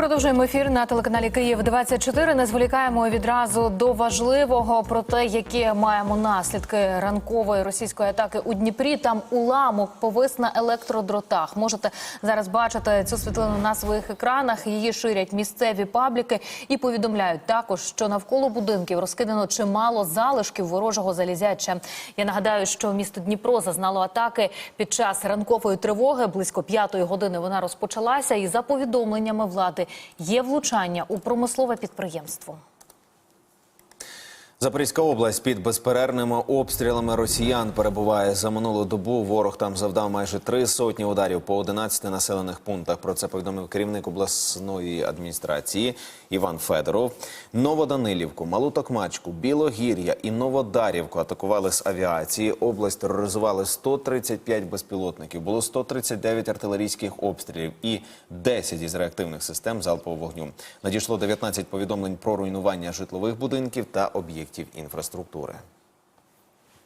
Продовжуємо ефір на телеканалі Київ 24 Не зволікаємо відразу до важливого про те, які маємо наслідки ранкової російської атаки у Дніпрі. Там уламок повис на електродротах. Можете зараз бачити цю світлину на своїх екранах. Її ширять місцеві пабліки і повідомляють також, що навколо будинків розкидано чимало залишків ворожого залізяча. Я нагадаю, що місто Дніпро зазнало атаки під час ранкової тривоги. Близько п'ятої години вона розпочалася, і за повідомленнями влади є влучання у промислове підприємство. Запорізька область під безперервними обстрілами росіян перебуває за минулу добу. Ворог там завдав майже три сотні ударів по 11 населених пунктах. Про це повідомив керівник обласної адміністрації Іван Федоров. Новоданилівку, Малу Токмачку, Білогір'я і Новодарівку атакували з авіації. Область тероризували 135 безпілотників. Було 139 артилерійських обстрілів і 10 із реактивних систем залпового вогню. Надійшло 19 повідомлень про руйнування житлових будинків та об'єктів інфраструктури.